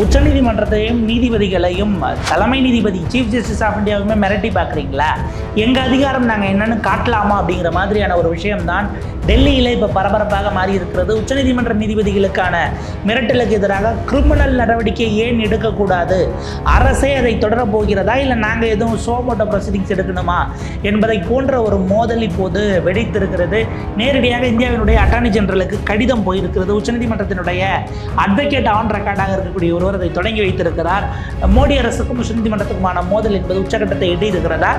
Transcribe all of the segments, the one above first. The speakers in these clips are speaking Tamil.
உச்சநீதிமன்றத்தையும் நீதிபதிகளையும் தலைமை நீதிபதி சீஃப் ஜஸ்டிஸ் ஆஃப் இந்தியாவுமே மிரட்டி பார்க்குறீங்களா? எங்கள் அதிகாரம் நாங்கள் என்னென்னு காட்டலாமா அப்படிங்கிற மாதிரியான ஒரு விஷயம்தான் டெல்லியில் இப்போ பரபரப்பாக மாறி இருக்கிறது உச்சநீதிமன்ற நீதிபதிகளுக்கான மிரட்டலுக்கு எதிராக கிரிமினல் நடவடிக்கை ஏன் எடுக்கக்கூடாது? அரசே அதை தொடர போகிறதா? இல்லை நாங்கள் எதுவும் சோமோட்டோ ப்ரொசீடிங்ஸ் எடுக்கணுமா? என்பதை போன்ற ஒரு மோதல் இப்போது வெடித்திருக்கிறது. நேரடியாக இந்தியாவினுடைய அட்டார்னி ஜெனரலுக்கு கடிதம் போயிருக்கிறது. உச்சநீதிமன்றத்தினுடைய அட்வொகேட் ஆன் ரெக்கார்டாக இருக்கக்கூடிய ஒருவர் அதை தொடங்கி வைத்திருக்கிறார். மோடி அரசுக்கும் உச்சநீதிமன்றத்துக்குமான மோதல் என்பது உச்சகட்டத்தை எட்டியிருக்கிறதா?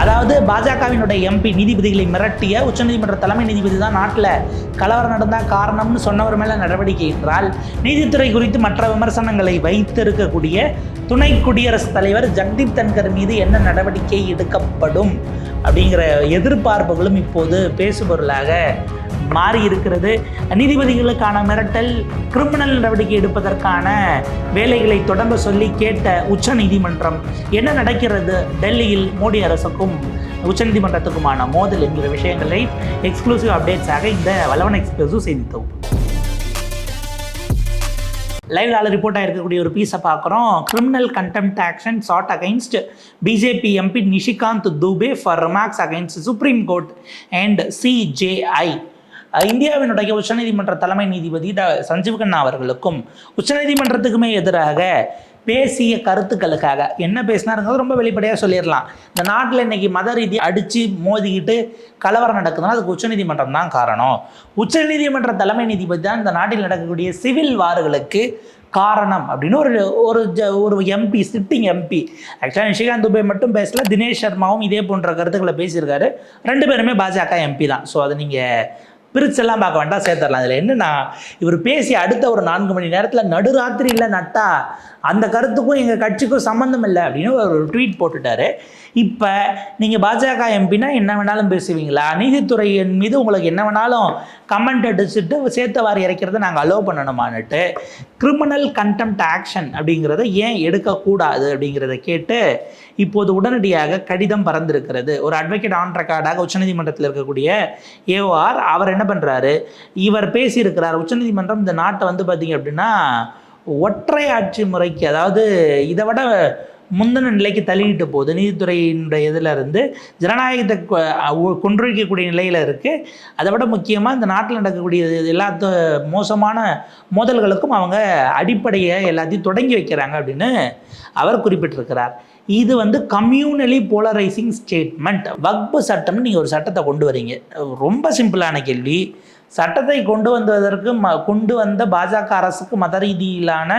அதாவது பாஜகவினுடைய எம்பி நீதிபதிகளை மிரட்டிய உச்சநீதிமன்ற தலைமை நீதிபதி தான் நாட்டில் கலவரம் நடந்தால் காரணம்னு சொன்னவர் மேலே நடவடிக்கை என்றால் நீதித்துறை குறித்து மற்ற விமர்சனங்களை வைத்திருக்கக்கூடிய துணை குடியரசுத் தலைவர் ஜக்தீப் தன்கர் மீது என்ன நடவடிக்கை எடுக்கப்படும் அப்படிங்கிற எதிர்பார்ப்புகளும் இப்போது பேசுபொருளாக மாறி இருக்கிறது. நீதிபதிகளுக்கான மிரட்டல் கிரிமினல் நடவடிக்கை எடுப்பதற்கான வேலைகளை தொடங்க சொல்லி கேட்ட உச்ச நீதிமன்றம் என்ன நடக்கிறது? டெல்லியில் மோடி அரசுக்கும் உச்சநீதிமன்றத்துக்குமான மோதல் என்கிற விஷயங்களை எக்ஸ்க்ளூசிவ் அப்டேட்ஸாக இந்த வல்லவன் எக்ஸ்பிரஸும் செய்தி தொகுப்பு லைவ் ஆல ரிப்போர்ட்டாக இருக்கக்கூடிய ஒரு பீஸை பார்க்குறோம். Criminal contempt action sought against BJP MP Nishikant Dubey for remarks against supreme court and CJI இந்தியாவினுடைய உச்சநீதிமன்ற தலைமை நீதிபதி ட சஞ்சீவ் கண்ணா அவர்களுக்கும் உச்சநீதிமன்றத்துக்குமே எதிராக பேசிய கருத்துக்களுக்காக என்ன பேசினாருங்கிறது ரொம்ப வெளிப்படையாக சொல்லிடலாம். இந்த நாட்டில் இன்னைக்கு மத ரீதி அடித்து மோதிக்கிட்டு கலவரம் நடக்குதுன்னா அதுக்கு உச்சநீதிமன்றம் தான் காரணம். உச்சநீதிமன்ற தலைமை நீதிபதி தான் இந்த நாட்டில் நடக்கக்கூடிய சிவில் வார்களுக்கு காரணம் அப்படின்னு ஒரு ஒரு ஜ ஒரு எம்பி சிட்டிங் எம்பி ஆக்சுவலாக நிஷிகாந்த் துபே மட்டும் பேசல தினேஷ் சர்மாவும் இதே போன்ற கருத்துக்களை பேசியிருக்காரு. ரெண்டு பேருமே பாஜக எம்பி தான். ஸோ அதை நீங்கள் பிரிச்செல்லாம் பார்க்க வேண்டாம் சேர்த்துடலாம் அதில் என்னென்னா இவர் பேசி அடுத்த ஒரு நான்கு மணி நேரத்தில் நடுராத்திரியில் நட்டா அந்த கருத்துக்கும் எங்கள் கட்சிக்கும் சம்மந்தம் இல்லை அப்படின்னு ஒரு ட்வீட் போட்டுட்டாரு. இப்போ நீங்கள் பாஜக எம்பினா என்ன வேணாலும் பேசுவீங்களா? நீதித்துறையின் மீது உங்களுக்கு என்ன வேணாலும் கமெண்ட் அடிச்சுட்டு சேர்த்த வாரி இறைக்கிறத நாங்கள் அலோவ் பண்ணணுமான்னுட்டு கிரிமினல் கண்டெம்ட் ஆக்ஷன் அப்படிங்கிறத ஏன் எடுக்கக்கூடாது அப்படிங்கிறத கேட்டு இப்போது உடனடியாக கடிதம் பறந்திருக்கிறது. ஒரு அட்வொகேட் ஆன் ரெக்கார்டாக உச்சநீதிமன்றத்தில் இருக்கக்கூடிய ஏஓஆர் அவர் என்ன பண்ணுறாரு இவர் பேசியிருக்கிறார். உச்சநீதிமன்றம் இந்த நாட்டை வந்து பார்த்தீங்க அப்படின்னா ஒற்றை ஆட்சி முறைக்கு அதாவது இதை விட முந்தின நிலைக்கு தள்ளிக்கிட்டு போகுது. நீதித்துறையினுடைய இதில் இருந்து ஜனநாயகத்தை கொ- கொன்றொழிக்கக்கூடிய நிலையில் இருக்குது அதை விட முக்கியமாக இந்த நாட்டில் நடக்கக்கூடிய இது எல்லாத்த மோசமான மோதல்களுக்கும் அவங்க அடிப்படையை எல்லாத்தையும் தொடங்கி வைக்கிறாங்க அப்படின்னு அவர் குறிப்பிட்டிருக்கிறார். இது வந்து கம்யூனலி போலரைசிங் ஸ்டேட்மெண்ட். வக்பு சட்டம்னு நீங்கள் ஒரு சட்டத்தை கொண்டு வரீங்க. ரொம்ப சிம்பிளான கேள்வி. சட்டத்தை கொண்டு வந்ததற்கு ம கொண்டு வந்த பாஜக அரசுக்கு மத ரீதியிலான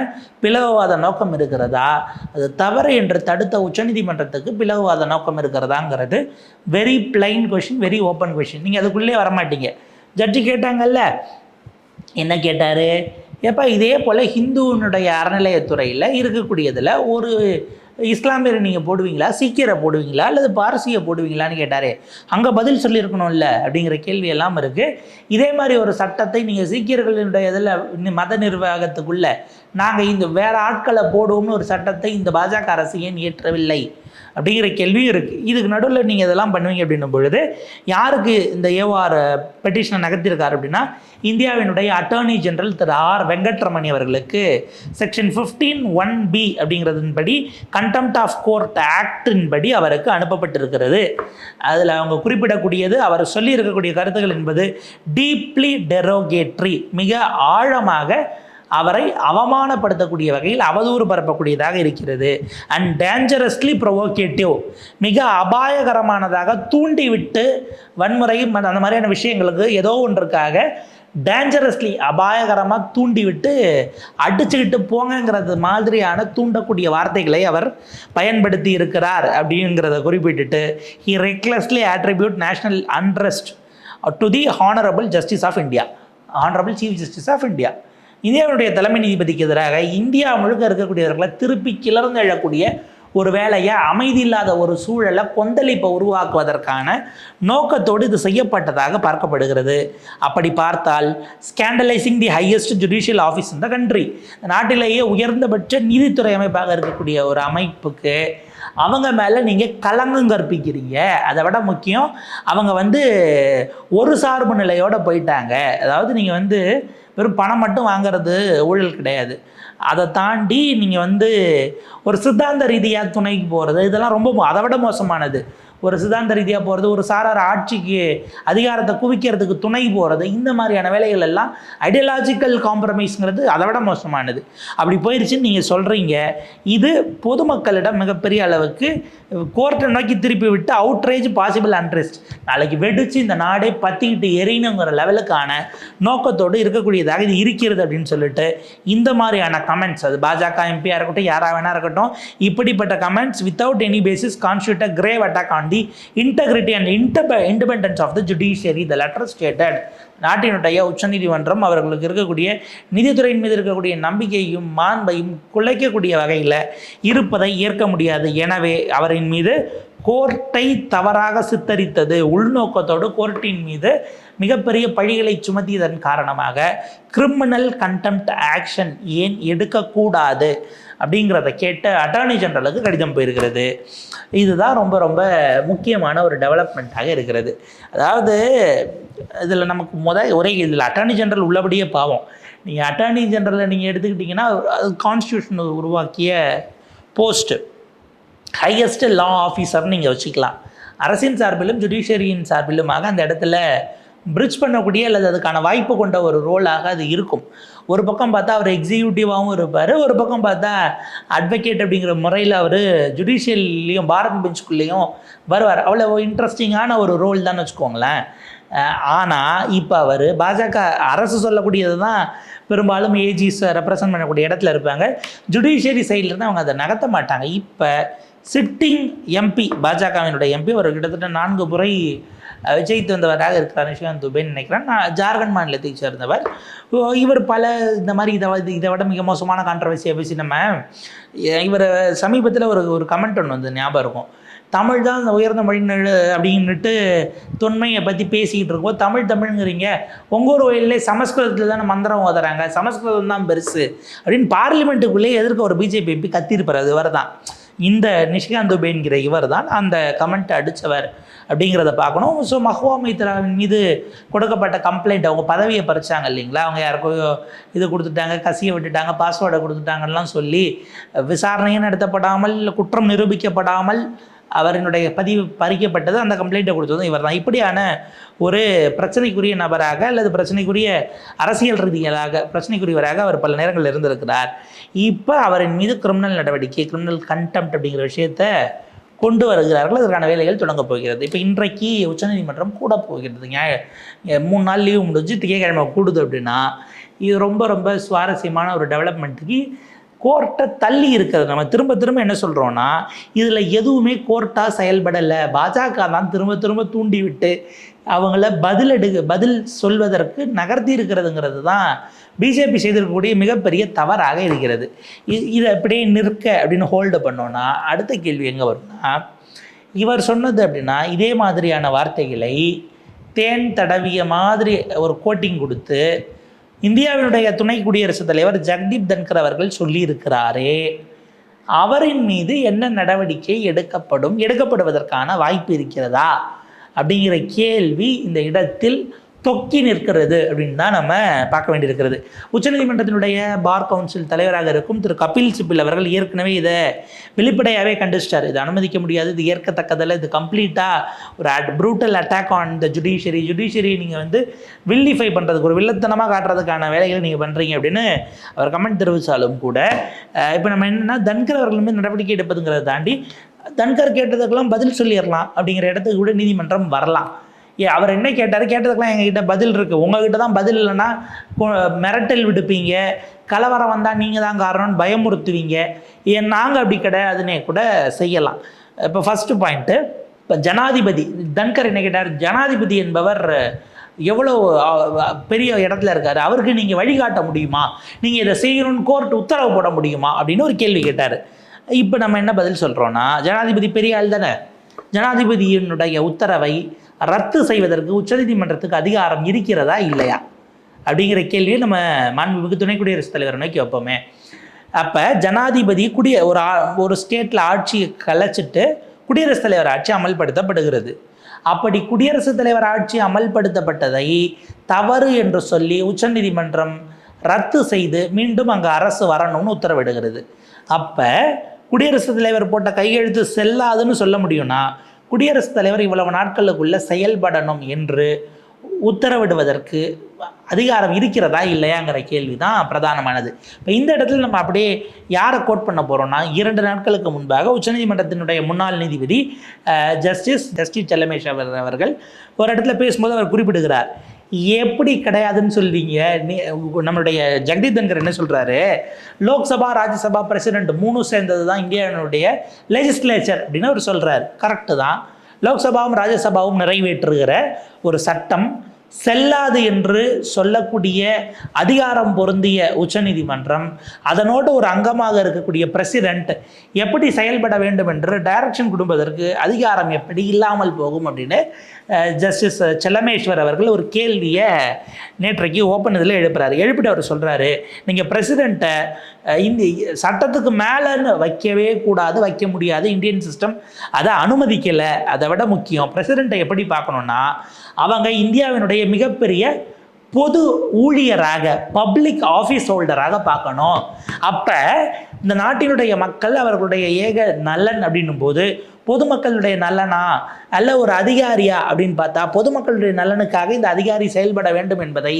பிளவுவாத நோக்கம் இருக்கிறதா? அது தவறு என்று தடுத்த உச்சநீதிமன்றத்துக்கு பிளவுவாத நோக்கம் இருக்கிறதாங்கிறது. Very plain question very open question நீங்கள் அதுக்குள்ளே வரமாட்டீங்க. ஜட்ஜி கேட்டாங்கல்ல? என்ன கேட்டார்? எப்போ இதே போல் ஹிந்துவினுடைய அறநிலையத்துறையில் இருக்கக்கூடியதில் ஒரு இஸ்லாமியரை நீங்கள் போடுவீங்களா? சீக்கியரை போடுவீங்களா? அல்லது பாரசியை போடுவீங்களான்னு கேட்டார். அங்கே பதில் சொல்லியிருக்கணும்ல? அப்படிங்கிற கேள்வி எல்லாம் இருக்குது இதே மாதிரி ஒரு சட்டத்தை நீங்கள் சீக்கியர்களுடைய இதில் மத நிர்வாகத்துக்குள்ளே நாங்கள் இந்த வேறு ஆட்களை போடுவோம்னு ஒரு சட்டத்தை இந்த பாஜக அரசு ஏன் இயற்றவில்லை? அப்படிங்கிற கேள்வியும் இருக்குது இதுக்கு நடுவில் நீங்கள் இதெல்லாம் பண்ணுவீங்க அப்படின்னும் பொழுது யாருக்கு இந்த ஏஓஆர் பெட்டிஷனை நகர்த்திருக்காரு அப்படின்னா இந்தியாவினுடைய அட்டார்னி ஜெனரல் திரு ஆர். வெங்கட்ரமணி அவர்களுக்கு செக்ஷன் ஃபிஃப்டீன் ஒன் பி அப்படிங்கிறதின்படி கண்டெம்ட் ஆஃப் கோர்ட் ஆக்டின் படி அவருக்கு அனுப்பப்பட்டிருக்கிறது. அதில் அவங்க குறிப்பிடக்கூடியது அவர் சொல்லியிருக்கக்கூடிய கருத்துக்கள் என்பது டீப்லி டெரோகேட்ரி மிக ஆழமாக அவரை அவமானப்படுத்தக்கூடிய வகையில் அவதூறு பரப்பக்கூடியதாக இருக்கிறது. அண்ட் டேஞ்சரஸ்லி ப்ரொவோகேட்டிவ் மிக அபாயகரமானதாக தூண்டிவிட்டு வன்முறை ம- அந்த மாதிரியான விஷயங்களுக்கு ஏதோ ஒன்றுக்காக டேஞ்சரஸ்லி அபாயகரமாக தூண்டிவிட்டு அடிச்சுக்கிட்டு போங்கங்கிறது மாதிரியான தூண்டக்கூடிய வார்த்தைகளை அவர் பயன்படுத்தி இருக்கிறார் அப்படிங்கிறத குறிப்பிட்டுட்டு he recklessly attribute national unrest to the honourable justice of India honourable chief justice of India இந்தியாவினுடைய தலைமை நீதிபதிக்கு எதிராக இந்தியா முழுக்க இருக்கக்கூடியவர்களை திருப்பி கிளர்ந்து எழக்கூடிய ஒரு வேலையை அமைதி இல்லாத ஒரு சூழலை கொந்தளிப்பை உருவாக்குவதற்கான நோக்கத்தோடு இது செய்யப்பட்டதாக பார்க்கப்படுகிறது. அப்படி பார்த்தால் scandalising the highest judicial office இந்த கண்ட்ரி நாட்டிலேயே உயர்ந்தபட்ச நீதித்துறை அமைப்பாக இருக்கக்கூடிய ஒரு அமைப்புக்கு அவங்க மேலே நீங்கள் கலங்கம் கற்பிக்கிறீங்க. அதை விட முக்கியம் அவங்க வந்து ஒரு சார்பு நிலையோடு போயிட்டாங்க. அதாவது நீங்கள் வந்து வெறும் பணம் மட்டும் வாங்கிறது ஊழல் கிடையாது. அதை தாண்டி நீங்கள் வந்து ஒரு சித்தாந்த ரீதியாக துணைக்கு போகிறது இதெல்லாம் ரொம்ப அதை விட மோசமானது. ஒரு சித்தாந்த ரீதியாக போகிறது ஒரு சாரார் ஆட்சிக்கு அதிகாரத்தை குவிக்கிறதுக்கு துணை போகிறது இந்த மாதிரியான வேலைகள் எல்லாம் ஐடியாலஜிக்கல் காம்ப்ரமைஸ்ங்கிறது அதை விட மோசமானது. அப்படி போயிடுச்சுன்னு நீங்கள் சொல்கிறீங்க இது பொதுமக்களிடம் மிகப்பெரிய அளவுக்கு கோர்ட்டை நோக்கி திருப்பி விட்டு அவுட்ரேஜ் பாசிபிள் அன்ட்ரெஸ்ட் நாளைக்கு வெடிச்சு இந்த நாடே பற்றிக்கிட்டு எரியணுங்கிற லெவலுக்கான நோக்கத்தோடு இருக்கக்கூடியதாக இது இருக்கிறது அப்படின்னு சொல்லிட்டு இந்த மாதிரியான கமெண்ட்ஸ் அது பாஜக எம்பியாக இருக்கட்டும் யாராக வேணா இருக்கட்டும் இப்படிப்பட்ட comments without any basis constitute grave attack on the integrity and இன்டப independence of the judiciary the letter stated நாட்டினுடைய உச்சநீதிமன்றம் அவர்களுக்கு இருக்கக்கூடிய நிதித்துறையின் மீது இருக்கக்கூடிய நம்பிக்கையும் மாண்பையும் குலைக்கக்கூடிய வகையில் இருப்பதை ஏற்க முடியாது. எனவே அவரின் மீது கோர்ட்டை தவறாக சித்தரித்தது உள்நோக்கத்தோடு கோர்ட்டின் மீது மிகப்பெரிய பழிகளை சுமத்தியதன் காரணமாக கிரிமினல் கண்டெம்ட் ஆக்ஷன் ஏன் எடுக்கக்கூடாது அப்படிங்கிறத கேட்டு அட்டார்னி ஜெனரலுக்கு கடிதம் போயிருக்கிறது. இதுதான் ரொம்ப ரொம்ப முக்கியமான ஒரு டெவலப்மெண்ட்டாக இருக்கிறது. அதாவது இதில் நமக்கு முதல் ஒரே இதில் அட்டார்னி ஜெனரல் உள்ளபடியே பாவம். நீங்கள் அட்டார்னி ஜெனரலை நீங்கள் எடுத்துக்கிட்டிங்கன்னா அது கான்ஸ்டியூஷன் உருவாக்கிய போஸ்ட்டு ஹையஸ்ட் லா ஆஃபீஸர்னு நீங்கள் வச்சுக்கலாம். அரசின் சார்பிலும் ஜுடிஷியரியின் சார்பிலுமாக அந்த இடத்துல பிரிட்ஜ் பண்ணக்கூடிய அல்லது அதுக்கான வாய்ப்பு கொண்ட ஒரு ரோலாக அது இருக்கும். ஒரு பக்கம் பார்த்தா அவர் எக்ஸிக்யூட்டிவாகவும் இருப்பார். ஒரு பக்கம் பார்த்தா அட்வொகேட் அப்படிங்கிற முறையில் அவர் ஜுடிஷியல்லையும் பாரத் பெஞ்சுக்குள்ளேயும் வருவார். அவ்வளோ இன்ட்ரெஸ்டிங்கான ஒரு ரோல் தான் வச்சுக்கோங்களேன். ஆனால் இப்போ அவர் பாஜக அரசு சொல்லக்கூடியது தான் பெரும்பாலும் ஏஜிஸ் ரெப்ரசன்ட் பண்ணக்கூடிய இடத்துல இருப்பாங்க. ஜுடிஷியரி சைட்லேருந்து அவங்க அதை நகர்த்த மாட்டாங்க. இப்போ சிட்டிங் எம்பி பாஜகவினுடைய எம்பி அவர் கிட்டத்தட்ட நான்கு முறை விஜயித்து வந்தவராக இருக்கிறார் நிஷாந்த் துபே நினைக்கிறேன். நான் ஜார்க்கண்ட் மாநிலத்தை சேர்ந்தவர். இவர் பல இந்த மாதிரி இதை இதை விட மிக மோசமான கான்ட்ரவர்சியை பேசி நம்ம இவர் சமீபத்தில் ஒரு ஒரு கமெண்ட் ஒன்று வந்து ஞாபகம் இருக்கும். தமிழ் தான் இந்த உயர்ந்த மொழி அப்படின்னுட்டு தொன்மையை பற்றி பேசிக்கிட்டு இருக்கோம் தமிழ் தமிழ்ங்கிறீங்க. உங்கள் ஊர் சமஸ்கிருதத்தில் தானே மந்திரம் ஓதுறாங்க. சமஸ்கிருதம் தான் பெருசு. அப்படின்னு பார்லிமெண்ட்டுக்குள்ளேயே எதிர்க்க ஒரு பிஜேபி எம்பி கத்திருப்பார். அது இவர் தான் இந்த நிஷிகாந்த் துபேங்கிற இவர் தான் அந்த கமெண்ட் அடித்தவர் அப்படிங்கிறத பார்க்கணும். ஸோ மஹுவா மைத்ராவின் மீது கொடுக்கப்பட்ட கம்ப்ளைண்ட் அவங்க பதவியை பறித்தாங்க இல்லைங்களா? அவங்க யாருக்கோ இது கொடுத்துட்டாங்க கசியை விட்டுட்டாங்க பாஸ்வேர்டை கொடுத்துட்டாங்கலாம் சொல்லி விசாரணையும் நடத்தப்படாமல் குற்றம் நிரூபிக்கப்படாமல் அவரினுடைய பதிவு பறிக்கப்பட்டது அந்த கம்ப்ளைண்ட்டை கொடுத்ததும் இவர் தான் இப்படியான ஒரு பிரச்சனைக்குரிய நபராக அல்லது பிரச்சனைக்குரிய அரசியல் ரீதியாக பிரச்சனைக்குரியவராக அவர் பல நேரங்களில் இருந்திருக்கிறார். இப்போ அவரின் மீது கிரிமினல் நடவடிக்கை கிரிமினல் கண்டெம்ட் அப்படிங்கிற விஷயத்தை கொண்டு வருகிறார்கள். அதற்கான வேலைகள் தொடங்கப் போகிறது. இப்போ இன்றைக்கு உச்சநீதிமன்றம் கூட போகிறது. ஞாய மூணு நாள் லீவு முடிஞ்சு திங்கக்கிழமை கூடுது அப்படின்னா இது ரொம்ப ரொம்ப சுவாரஸ்யமான ஒரு டெவலப்மெண்ட்டுக்கு கோர்ட்டை தள்ளி இருக்கிறது. நம்ம திரும்ப திரும்ப என்ன சொல்கிறோன்னா இதில் எதுவுமே கோர்ட்டாக செயல்படலை. பாஜக தான் திரும்ப திரும்ப தூண்டி விட்டு அவங்கள பதில் எடு பதில் சொல்வதற்கு நகர்த்தி இருக்கிறதுங்கிறது தான் பிஜேபி செய்திருக்கக்கூடிய மிகப்பெரிய தவறாக இருக்கிறது. இதை அப்படியே நிற்க அப்படின்னு ஹோல்டு பண்ணோன்னா அடுத்த கேள்வி எங்கே வரும்னா இவர் சொன்னது அப்படின்னா இதே மாதிரியான வார்த்தைகளை தேன் தடவிய மாதிரி ஒரு கோட்டிங் கொடுத்து இந்தியாவினுடைய துணை குடியரசுத் தலைவர் ஜெகதீப் தன்கர் அவர்கள் சொல்லியிருக்கிறாரே. அவரின் மீது என்ன நடவடிக்கை எடுக்கப்படும் எடுக்கப்படுவதற்கான வாய்ப்பு இருக்கிறதா? அப்படிங்கிற கேள்வி இந்த இடத்தில் தொக்கி நிற்கிறது அப்படின்னு தான் நம்ம பார்க்க வேண்டியிருக்கிறது. உச்சநீதிமன்றத்தினுடைய பார் கவுன்சில் தலைவராக இருக்கும் திரு. கபில் சிபில் அவர்கள் ஏற்கனவே இதை வெளிப்படையாகவே கண்டிச்சிட்டார். இது அனுமதிக்க முடியாது. இது ஏற்கத்தக்கதில் இது கம்ப்ளீட்டாக ஒரு utter brutal attack on the judiciary judiciary நீங்கள் வந்து வில்லிஃபை பண்ணுறதுக்கு ஒரு வில்லத்தனமாக காட்டுறதுக்கான வேலைகளை நீங்கள் பண்ணுறீங்க அப்படின்னு அவர் கமெண்ட் தெரிவித்தாலும் கூட இப்போ நம்ம என்னென்னா தன்கர் அவர்கள் மீது நடவடிக்கை எடுப்பதுங்கிறத தாண்டி தன்கர் கேட்டதுக்கெல்லாம் பதில் சொல்லிடலாம் அப்படிங்கிற இடத்துக்கு கூட நீதிமன்றம் வரலாம். அவர் என்ன கேட்டார்? கேட்டதுக்கெல்லாம் எங்ககிட்ட பதில் இருக்குது உங்ககிட்ட தான் பதில் இல்லைன்னா மிரட்டல் விடுப்பீங்க. கலவரம் வந்தால் நீங்கள் தான் காரணம்னு பயமுறுத்துவீங்க. ஏன் நாங்கள் அப்படி கிடையாதுன்னே கூட செய்யலாம். இப்போ ஃபஸ்ட்டு பாயிண்ட்டு இப்போ ஜனாதிபதி தன்கர் என்ன கேட்டார்? ஜனாதிபதி என்பவர் எவ்வளோ பெரிய இடத்துல இருக்கார். அவருக்கு நீங்கள் வழிகாட்ட முடியுமா? நீங்கள் இதை செய்யணும்னு கோர்ட் உத்தரவு போட முடியுமா? அப்படின்னு ஒரு கேள்வி கேட்டார். இப்போ நம்ம என்ன பதில் சொல்கிறோன்னா ஜனாதிபதி பெரிய ஆள் தானே. ஜனாதிபதியினுடைய உத்தரவை ரத்து செய்வதற்கு உச்சநீதிமன்றத்துக்கு அதிகாரம் இருக்கிறதா இல்லையா? அப்படிங்கிற கேள்வியை நம்ம மாண்புமிகு துணை குடியரசுத் தலைவர் நோக்கி வைப்போமே. அப்போ ஜனாதிபதி குடிய ஒரு ஒரு ஸ்டேட்டில் ஆட்சியை கலைச்சிட்டு குடியரசுத் தலைவர் ஆட்சி அமல்படுத்தப்படுகிறது. அப்படி குடியரசுத் தலைவர் ஆட்சி அமல்படுத்தப்பட்டதை தவறு என்று சொல்லி உச்சநீதிமன்றம் ரத்து செய்து மீண்டும் அங்கே அரசு வரணும்னு உத்தரவிடுகிறது. அப்போ குடியரசுத் தலைவர் போட்ட கையெழுத்து செல்லாதுன்னு சொல்ல முடியும்னா குடியரசுத் தலைவர் இவ்வளவு நாட்களுக்குள்ள செயல்படணும் என்று உத்தரவிடுவதற்கு அதிகாரம் இருக்கிறதா இல்லையாங்கிற கேள்வி தான் பிரதானமானது. இப்போ இந்த இடத்துல நம்ம அப்படியே யாரை கோட் பண்ண போகிறோம்னா இரண்டு நாட்களுக்கு முன்பாக உச்சநீதிமன்றத்தினுடைய முன்னாள் நீதிபதி ஜஸ்டிஸ் ஜஸ்டிஸ் செல்லமேஸ்வர் அவர்கள் ஒரு இடத்துல பேசும்போது அவர் குறிப்பிடுகிறார். எப்படி கிடையாதுன்னு சொல்றீங்க? நீ- நம்மளுடைய ஜெகதீப் தன்கர் என்ன சொல்றாரு? லோக்சபா ராஜ்யசபா பிரசிடென்ட் மூணும் சேர்ந்தது தான் இந்தியாவினுடைய லெஜிஸ்லேச்சர் அப்படின்னு அவர் சொல்றாரு. கரெக்டு தான். லோக்சபாவும் ராஜ்யசபாவும் நிறைவேற்றுகிற ஒரு சட்டம் செல்லாது என்று சொல்லக்கூடிய அதிகாரம் பொருந்திய உச்சநீதிமன்றம் அதனோடு ஒரு அங்கமாக இருக்கக்கூடிய பிரசிடென்ட் எப்படி செயல்பட வேண்டும் என்று டைரக்ஷன் கொடுப்பதற்கு அதிகாரம் எப்படி இல்லாமல் போகும் அப்படின்னு ஜஸ்டிஸ் செல்லமேஸ்வர் அவர்கள் ஒரு கேள்வியை நேற்றைக்கு ஓப்பன் இதில் எழுப்புறாரு. எழுப்பிட்டு அவர் சொல்கிறாரு நீங்கள் பிரசிடெண்ட்டை இந்த சட்டத்துக்கு மேலேன்னு வைக்கவே கூடாது வைக்க முடியாது. இந்தியன் சிஸ்டம் அதை அனுமதிக்கலை. அதை விட முக்கியம் பிரசிடெண்ட்டை எப்படி பார்க்கணுன்னா அவங்க இந்தியாவினுடைய மிகப்பெரிய பொது ஊழியராக பப்ளிக் ஆஃபீஸ் ஹோல்டராக பார்க்கணும். அப்போ இந்த நாட்டினுடைய மக்கள் அவர்களுடைய ஏக நலன் அப்படின்னும் போது பொதுமக்களுடைய நலனா அல்ல ஒரு அதிகாரியா? அப்படின்னு பார்த்தா பொதுமக்களுடைய நலனுக்காக இந்த அதிகாரி செயல்பட வேண்டும் என்பதை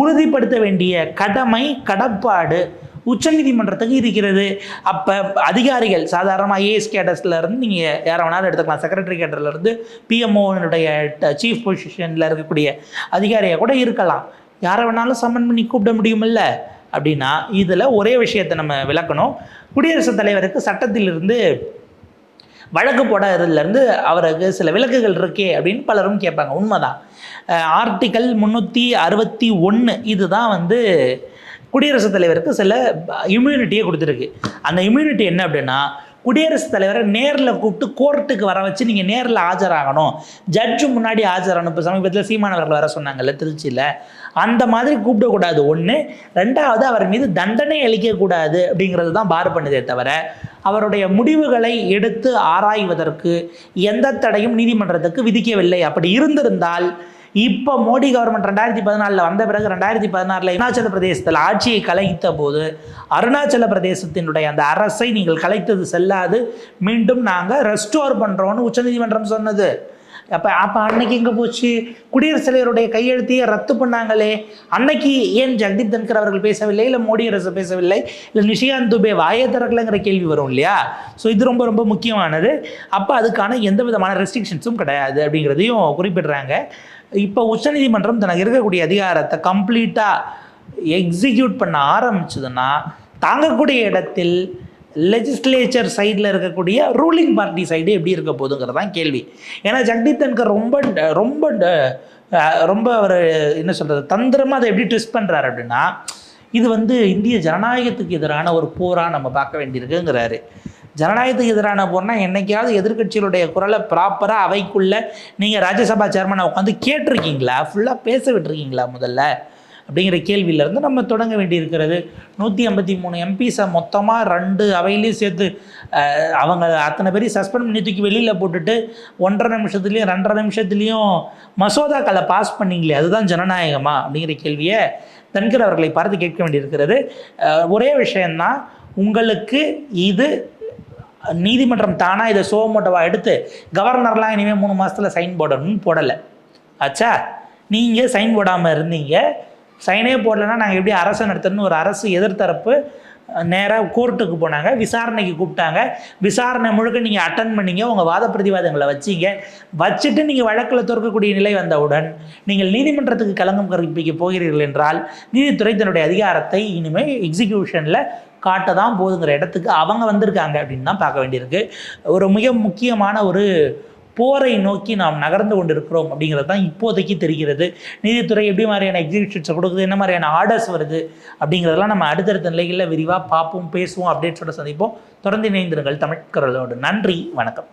உறுதிப்படுத்த வேண்டிய கடமை கடப்பாடு உச்சநீதிமன்றத்துக்கு இருக்கிறது. அப்போ அதிகாரிகள் சாதாரணமாக ஐஏஎஸ் கேடஸ்ல நீங்கள் யாரை வேணாலும் எடுத்துக்கலாம். செக்ரட்டரி கேட்டர்லேருந்து இருந்து பிஎம்ஓனுடைய சீஃப் பொசிஷனில் இருக்கக்கூடிய அதிகாரியாக கூட இருக்கலாம். யாரை வேணாலும் சம்மன் பண்ணி கூப்பிட முடியுமில்ல? அப்படின்னா இதில் ஒரே விஷயத்தை நம்ம விளக்கணும். குடியரசுத் தலைவருக்கு சட்டத்திலிருந்து வழக்கு போடாததுலேருந்து அவருக்கு சில விலக்குகள் இருக்கே அப்படின்னு பலரும் கேட்பாங்க. உண்மைதான். ஆர்டிக்கல் முந்நூற்றி அறுபத்தி ஒன்று இதுதான் வந்து குடியரசுத் தலைவருக்கு சில இம்யூனிட்டியை கொடுத்துருக்கு. அந்த இம்யூனிட்டி என்ன அப்படின்னா குடியரசுத் தலைவரை நேரில் கூப்பிட்டு கோர்ட்டுக்கு வர வச்சு நீங்கள் நேரில் ஆஜராகணும். ஜட்ஜு முன்னாடி ஆஜராகணும். இப்போ சமீபத்தில் சீமானவர்கள் வர சொன்னாங்கல்ல திருச்சியில். அந்த மாதிரி கூப்பிடக்கூடாது ஒன்று ரெண்டாவது அவர் மீது தண்டனை அளிக்கக்கூடாது அப்படிங்கிறது தான் பார் பண்ணுதே தவிர அவருடைய முடிவுகளை எடுத்து ஆராய்வதற்கு எந்த தடையும் நீதிமன்றத்துக்கு விதிக்கவில்லை. அப்படி இருந்திருந்தால் இப்போ மோடி கவர்மெண்ட் ரெண்டாயிரத்தி பதினாலில் வந்த பிறகு ரெண்டாயிரத்தி பதினாறில் அருணாச்சல பிரதேசத்தில் ஆட்சியை கலைத்த போது அருணாச்சல பிரதேசத்தினுடைய அந்த அரசை நீங்கள் கலைத்தது செல்லாது. மீண்டும் நாங்கள் ரெஸ்டோர் பண்ணுறோன்னு உச்சநீதிமன்றம் சொன்னது. அப்போ அப்போ அன்னைக்கு எங்கே போச்சு? குடியரசுத் தலைவருடைய கையெழுத்தையே ரத்து பண்ணாங்களே. அன்னைக்கு ஏன் ஜெகதீப் தன்கர் அவர்கள் பேசவில்லை? இல்லை மோடி அரசு பேசவில்லை? இல்லை நிஷிகாந்த் துபே வாயே திறக்கலைங்கிற கேள்வி வரும் இல்லையா? ஸோ இது ரொம்ப ரொம்ப முக்கியமானது. அப்போ அதுக்கான எந்த விதமான ரெஸ்ட்ரிக்ஷன்ஸும் கிடையாது அப்படிங்கிறதையும் குறிப்பிடுறாங்க. இப்போ உச்சநீதிமன்றம் தனக்கு இருக்கக்கூடிய அதிகாரத்தை கம்ப்ளீட்டாக எக்ஸிக்யூட் பண்ண ஆரம்பிச்சதுன்னா தாங்கக்கூடிய இடத்தில் லெஜிஸ்லேச்சர் சைடில் இருக்கக்கூடிய ரூலிங் பார்ட்டி சைடு எப்படி இருக்க போதுங்கிறது தான் கேள்வி. ஏன்னா ஜெகதீப் தன்கர் ரொம்ப ரொம்ப ரொம்ப ஒரு என்ன சொல்கிறது தந்திரமாக அதை எப்படி ட்விஸ்ட் பண்ணுறாரு அப்படின்னா இது வந்து இந்திய ஜனநாயகத்துக்கு எதிரான ஒரு போராக நம்ம பார்க்க வேண்டியிருக்குங்கிறாரு. ஜனநாயகத்துக்கு எதிரான போர்னா என்னைக்காவது எதிர்க்கட்சிகளுடைய குரலை ப்ராப்பராக அவைக்குள்ளே நீங்கள் ராஜ்யசபா சேர்மனை உட்காந்து கேட்டிருக்கீங்களா? ஃபுல்லாக பேச விட்டுருக்கீங்களா முதல்ல? அப்படிங்கிற கேள்வியிலேருந்து நம்ம தொடங்க வேண்டியிருக்கிறது. நூற்றி ஐம்பத்தி மூணு எம்பிஸை மொத்தமாக ரெண்டு அவையிலையும் சேர்த்து அவங்க அத்தனை பேரையும் சஸ்பெண்ட் பண்ணி தூக்கி வெளியில் போட்டுட்டு ஒன்றரை நிமிஷத்துலேயும் ரெண்டரை நிமிஷத்துலேயும் மசோதாக்களை பாஸ் பண்ணீங்களே அதுதான் ஜனநாயகமா அப்படிங்கிற கேள்வியை தன்கர் அவர்களை பார்த்து கேட்க வேண்டியிருக்கிறது. ஒரே விஷயந்தான் உங்களுக்கு இது நீதிமன்றம் தானாக இதை சோமோட்டோவாக எடுத்து கவர்னர்லாம் இனிமேல் மூணு மாதத்தில் சைன் போடணும்னு போடலை. ஆச்சா நீங்கள் சைன் போடாமல் இருந்தீங்க சைனே போடலைன்னா நாங்கள் எப்படி அரசு நடத்தணும்னு ஒரு அரசு எதிர்த்தரப்பு நேராக கோர்ட்டுக்கு போனாங்க. விசாரணைக்கு கூப்பிட்டாங்க. விசாரணை முழுக்க நீங்கள் அட்டன் பண்ணீங்க. உங்கள் வாத பிரதிவாதங்களை வச்சீங்க. வச்சுட்டு நீங்கள் வழக்கில் தோற்கக்கூடிய நிலை வந்தவுடன் நீங்கள் நீதிமன்றத்துக்கு கலங்கம் கற்பிக்க போகிறீர்கள் என்றால் நீதித்துறை தன்னுடைய அதிகாரத்தை இனிமேல் எக்ஸிக்யூஷனில் காட்ட தான் போதுங்கிற இடத்துக்கு அவங்க வந்திருக்காங்க அப்படின்னு தான் பார்க்க வேண்டியிருக்கு. ஒரு மிக முக்கியமான ஒரு போரை நோக்கி நாம் நகர்ந்து கொண்டிருக்கிறோம் அப்படிங்கிறது தான் இப்போதைக்கு தெரிகிறது. நீதித்துறை எப்படி மாதிரியான எக்ஸிபிஷன்ஸை கொடுக்குது என்ன மாதிரியான ஆர்டர்ஸ் வருது அப்படிங்கிறதெல்லாம் நம்ம அடுத்தடுத்த நிலைகளில் விரிவாக பார்ப்போம் பேசுவோம் அப்டேட்ஸோட சந்திப்போம். தொடர்ந்து இணைந்திருங்கள் தமிழ் குரலோடு. நன்றி வணக்கம்.